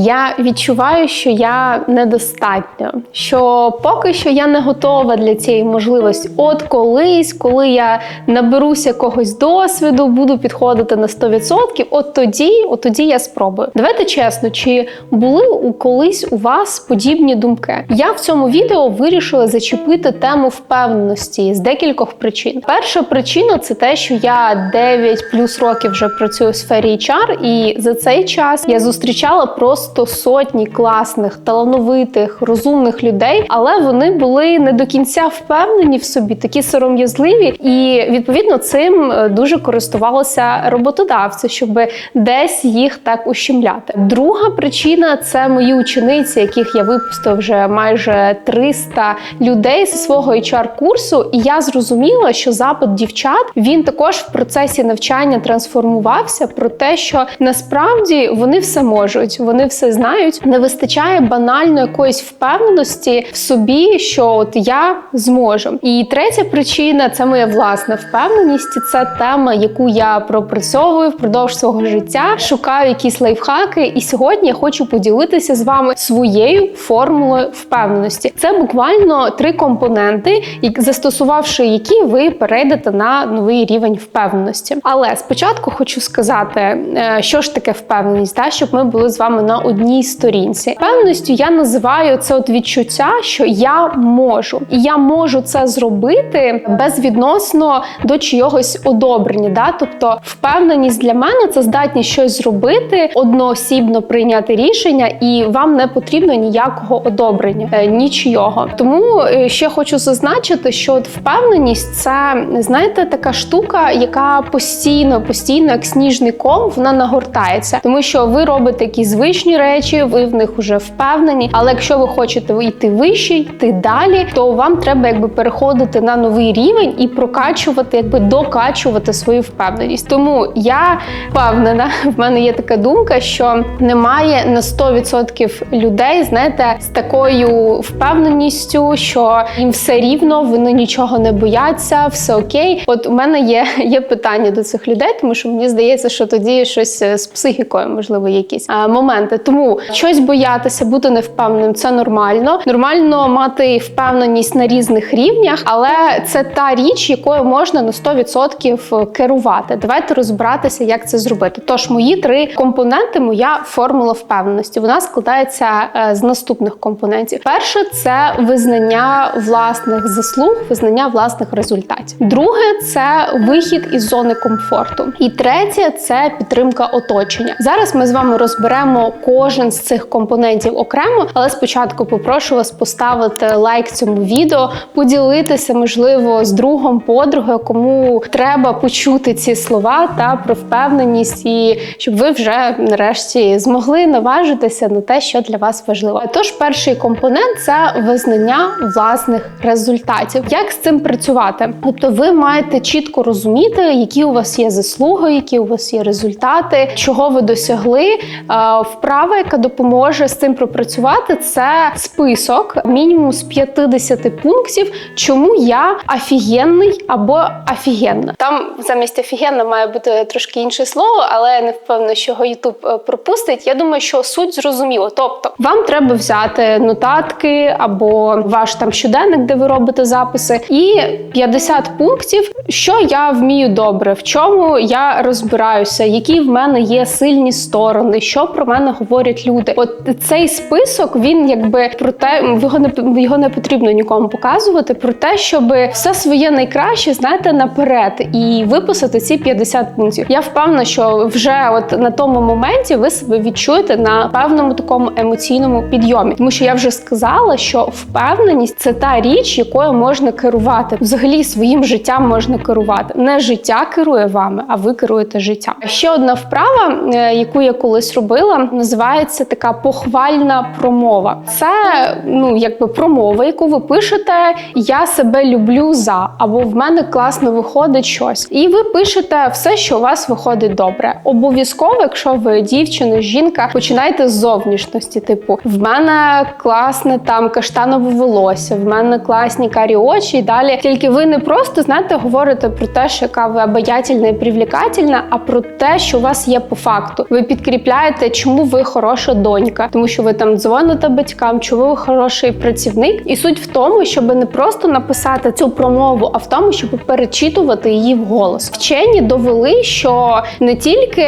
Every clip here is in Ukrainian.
Я відчуваю, що я недостатньо, що поки що я не готова для цієї можливості. От колись, коли я наберуся якогось досвіду, буду підходити на 100%, от тоді, от тоді я спробую. Давайте чесно, чи були у колись у вас подібні думки? Я в цьому відео вирішила зачепити тему впевненості з декількох причин. Перша причина це те, що я 9 плюс років вже працюю в сфері HR, і за цей час я зустрічала просто сотні класних, талановитих, розумних людей, але вони були не до кінця впевнені в собі, такі сором'язливі, і відповідно цим е, дуже користувалися роботодавці, щоб десь їх так ущемляти. Друга причина це мої учениці, яких я випустила вже майже 300 людей зі свого HR курсу, і я зрозуміла, що запит дівчат він також в процесі навчання трансформувався про те, що насправді вони все можуть, вони все знають. Не вистачає банально якоїсь впевненості в собі, що от я зможу. І третя причина це моя власна впевненість. Це тема, яку я пропрацьовую впродовж свого життя. Шукаю якісь лайфхаки, і сьогодні я хочу поділитися з вами своєю формулою впевненості. Це буквально три компоненти, застосувавши які ви перейдете на новий рівень впевненості. Але спочатку хочу сказати, е, що ж таке впевненість, та щоб ми були з вами на одній сторінці. Впевненістю я називаю це от відчуття, що я можу, і я можу це зробити безвідносно до чогось одобрення. Да? Тобто, впевненість для мене це здатність щось зробити, одноосібно прийняти рішення, і вам не потрібно ніякого одобрення, е, нічого. Тому е, ще хочу зазначити, що от впевненість це знаєте така штука, яка постійно, постійно, як сніжний ком, вона нагортається, тому що ви робите якісь звичні речі, ви в них вже впевнені. Але якщо ви хочете йти вище, йти далі, то вам треба якби переходити на новий рівень і прокачувати, якби докачувати свою впевненість. Тому я впевнена, в мене є така думка, що немає на 100% людей, знаєте, з такою впевненістю, що їм все рівно, вони нічого не бояться, все окей. От у мене є, є питання до цих людей, тому що мені здається, що тоді щось е, з психікою, можливо, якісь а, моменти. Тому щось боятися, бути невпевненим це нормально. Нормально мати впевненість на різних рівнях, але це та річ, якою можна на 100% керувати. Давайте розбиратися, як це зробити. Тож мої три компоненти, моя формула впевненості. Вона складається е, з наступних компонентів. Перше це визнання власних заслуг, визнання власних результатів. Друге це вихід із зони комфорту. І третє це підтримка оточення. Зараз ми з вами розберемо кожен з цих компонентів окремо, але спочатку попрошу вас поставити лайк цьому відео, поділитися, можливо, з другом, подругою, кому треба почути ці слова та про впевненість, і щоб ви вже нарешті змогли наважитися на те, що для вас важливо. Тож, перший компонент це визнання власних результатів. Як з цим працювати? Тобто, ви маєте чітко розуміти, які у вас є заслуги, які у вас є результати, чого ви досягли. Е, Вправа, яка допоможе з цим пропрацювати, це список мінімум з 50 пунктів, чому я офігенний або офігенна. Там замість офігенна має бути трошки інше слово, але я не впевнена, що його Ютуб е, пропустить. Я думаю, що суть зрозуміла. Тобто, вам треба взяти нотатки або ваш там щоденник, де ви робите записи, і 50 пунктів, що я вмію добре, в чому я розбираюся, які в мене є сильні сторони, що про мене говорять люди. От цей список він якби про те, його не його не потрібно нікому показувати. Про те, щоб все своє найкраще знаєте наперед і виписати ці 50 пунктів. Я впевнена, що вже от на тому моменті ви себе відчуєте на певному такому емоційному підйомі, тому що я вже сказала, що впевненість це та річ, якою можна керувати. Взагалі своїм життям можна керувати. Не життя керує вами, а ви керуєте життям. Ще одна вправа, е, яку я колись робила, називається така похвальна промова. Це ну якби промова, яку ви пишете Я себе люблю за або в мене класно виходить щось. І ви пишете все, що у вас виходить добре. Обов'язково, якщо ви дівчина, жінка, починайте з зовнішності. Типу, в мене класне там каштанове волосся, в мене класні карі очі і далі. Тільки ви не просто знаєте, говорите про те, що яка ви обаятельна і привлекательна, а про те, що у вас є по факту. Ви підкріпляєте, чому ви хороша донька, тому що ви там дзвоните батькам, чи ви хороший працівник. І суть в тому, щоб не просто написати цю промову, а в тому, щоб перечитувати її вголос. Вчені довели, що не тільки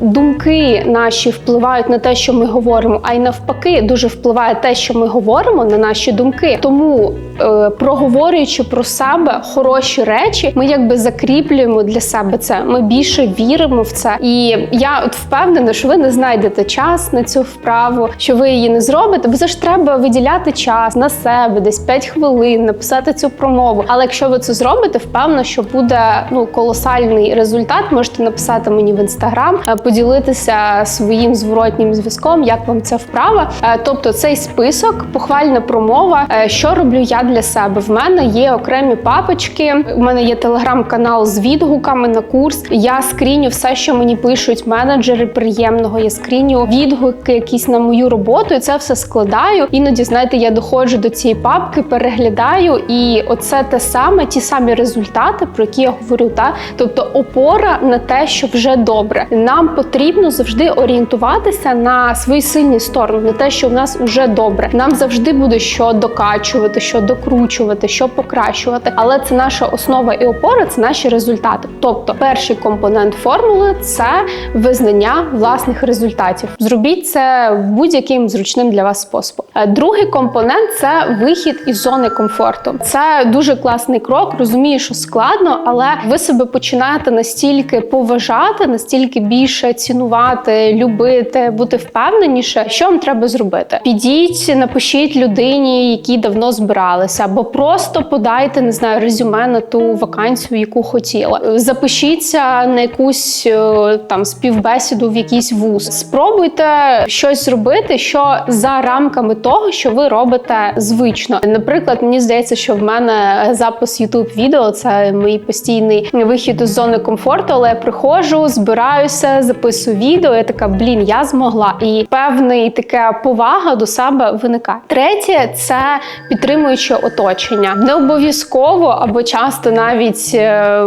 думки наші впливають на те, що ми говоримо, а й навпаки, дуже впливає те, що ми говоримо на наші думки. Тому е, проговорюючи про себе хороші речі, ми якби закріплюємо для себе це. Ми більше віримо в це. І я от впевнена, що ви не знайдете час на цю вправу, що ви її не зробите, бо це ж треба виділяти час на себе, десь 5 хвилин, написати цю промову. Але якщо ви це зробите, впевнена, що буде ну колосальний результат. Можете написати мені в інстаграм, е, поділитися своїм зворотнім зв'язком, як вам ця вправа. Е, Тобто цей список, похвальна промова, е, що роблю я для себе. В мене є окремі папочки. У мене є телеграм-канал з відгуками на курс. Я скріню все, що мені пишуть менеджери приємного. Я скріню відгуки, якісь на мою роботу, і це все складаю. Іноді, знаєте, я доходжу до цієї папки, переглядаю, і оце те саме, ті самі результати, про які я говорю. Та тобто опора на те, що вже добре. Нам потрібно завжди орієнтуватися на свої сильні сторони, на те, що в нас вже добре. Нам завжди буде що докачувати, що докручувати, що покращувати. Але це наша основа і опора це наші результати. Тобто, перший компонент формули це визнання власних результатів. Зробіть це будь-яким зручним для вас способом. Е, Другий компонент це вихід із зони комфорту. Це дуже класний крок. Розумію, що складно, але ви себе починаєте настільки поважати, настільки більше цінувати, любити, бути впевненіше. Що вам треба зробити? Підіть, напишіть людині, які давно збиралися, або просто подайте, не знаю, резюме на ту вакансію, яку хотіла. Запишіться на якусь е, там співбесіду в якийсь вуз. Спробуйте щось зробити, що за рамками того, що ви робите звично. Наприклад, мені здається, що в мене запис youtube відео це мій постійний вихід із зони комфорту. Але я приходжу, збираюся, записую відео. Я така, блін, я змогла. І певний така повага до себе виникає. Третє це підтримуюче оточення. Не обов'язково або часто навіть е,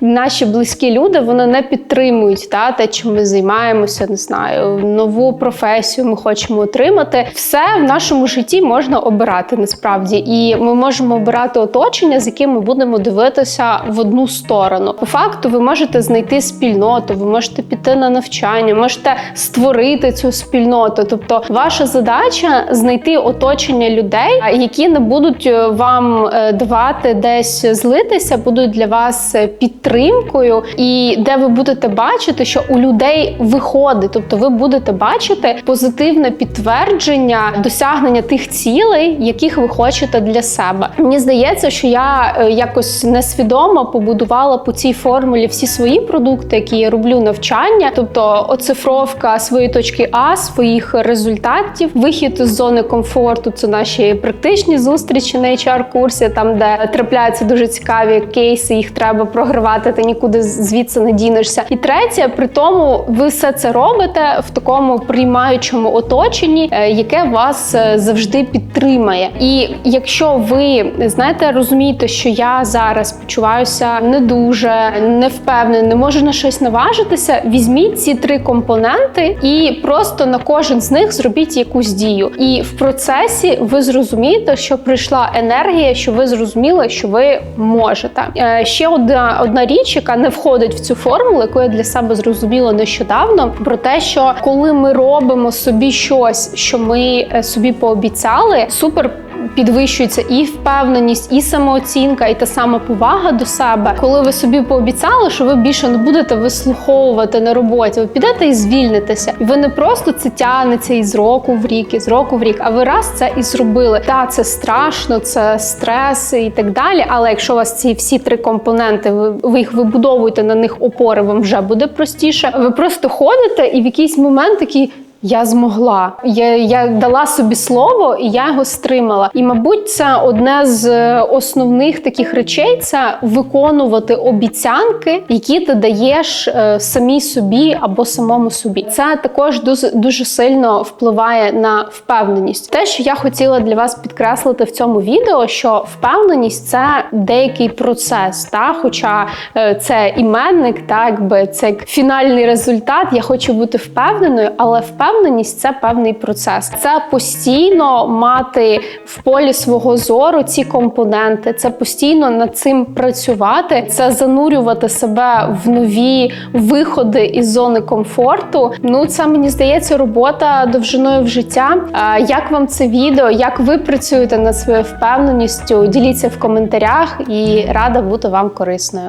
наші близькі люди вони не підтримують та те, чим ми займаємося, не знаю, нову професію ми хочемо отримати. Все в нашому житті можна обирати насправді, і ми можемо обирати оточення, з яким ми будемо дивитися в одну сторону. По факту, ви можете знайти спільноту, ви можете піти на навчання, можете створити цю спільноту. Тобто, ваша задача знайти оточення людей, які не будуть е, вам е, давати десь злитися, будуть для вас е, підтримкою, і де ви будете бачити, що у людей виходить, тобто ви будете бачити позитивне підтвердження досягнення тих цілей, яких ви хочете для себе. Мені здається, що я е, якось несвідомо побудувала по цій формулі всі свої продукти, які я роблю навчання, тобто оцифровка своєї точки А, своїх результатів, вихід з зони комфорту. Це наші практичні зустрічі на HR-курсі, там де трапляються дуже цікаві кейси, їх треба програвати, ти нікуди звідси не дінешся. І третє, при тому, ви все це робите в такому приймаючому оточенні, е, яке вас е, завжди підтримає. І якщо ви знаєте, розумієте, що я зараз почуваюся не дуже не впевнена, не можу на щось наважитися, візьміть ці три компоненти і просто на кожен з них зробіть якусь дію. І в процесі ви зрозумієте, що прийшла енергія, що ви зрозуміли, що ви можете. Е, Ще одна одна річ, яка не входить в цю формулу, яку я для себе зрозуміла нещодавно, про те, що коли ми робимо собі щось, що ми е, собі пообіцяли, супер. Підвищується і впевненість, і самооцінка, і та сама повага до себе, коли ви собі пообіцяли, що ви більше не будете вислуховувати на роботі. Ви підете і звільнитеся, і ви не просто це тягнеться із року в рік, із року в рік, а ви раз це і зробили. Та це страшно, це стрес і так далі. Але якщо у вас ці всі три компоненти, ви, ви їх вибудовуєте на них опори, вам вже буде простіше. Ви просто ходите і в якийсь момент такий. Я змогла. Я я дала собі слово, і я його стримала. І, мабуть, це одне з е, основних таких речей це виконувати обіцянки, які ти даєш е, самій собі або самому собі. Це також дуже дуже сильно впливає на впевненість. Те, що я хотіла для вас підкреслити в цьому відео, що впевненість це деякий процес, та хоча е, це іменник, так би це як фінальний результат. Я хочу бути впевненою, але впевненість впевненість це певний процес. Це постійно мати в полі свого зору ці компоненти, це постійно над цим працювати, це занурювати себе в нові виходи із зони комфорту. Ну це мені здається робота довжиною в життя. Е, Як вам це відео? Як ви працюєте над своєю впевненістю? Діліться в коментарях і рада бути вам корисною.